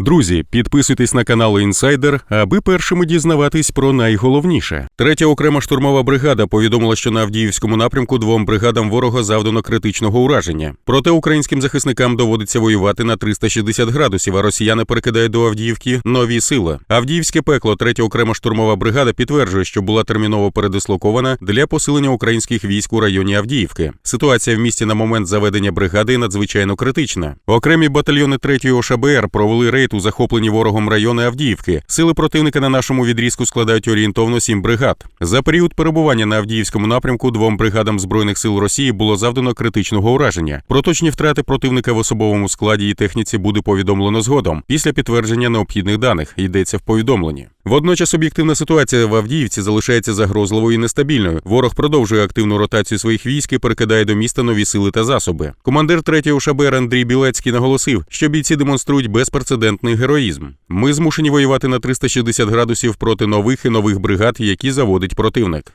Друзі, підписуйтесь на канал Інсайдер, аби першими дізнаватись про найголовніше. Третя окрема штурмова бригада повідомила, що на Авдіївському напрямку двом бригадам ворога завдано критичного ураження. Проте українським захисникам доводиться воювати на 360 градусів, а росіяни перекидають до Авдіївки нові сили. Авдіївське пекло, третя окрема штурмова бригада підтверджує, що була терміново передислокована для посилення українських військ у районі Авдіївки. Ситуація в місті на момент заведення бригади надзвичайно критична. Окремі батальйони 3-ї ОШБР провели рейд у захоплені ворогом райони Авдіївки. Сили противника на нашому відрізку складають орієнтовно сім бригад. За період перебування на Авдіївському напрямку двом бригадам збройних сил Росії було завдано критичного ураження. Про точні втрати противника в особовому складі і техніці буде повідомлено згодом після підтвердження необхідних даних. Йдеться в повідомленні. Водночас об'єктивна ситуація в Авдіївці залишається загрозливою і нестабільною. Ворог продовжує активну ротацію своїх військ і перекидає до міста нові сили та засоби. Командир 3-го ШБР Андрій Білецький наголосив, що бійці демонструють безпрецедентний героїзм. Ми змушені воювати на 360 градусів проти нових і нових бригад, які заводить противник.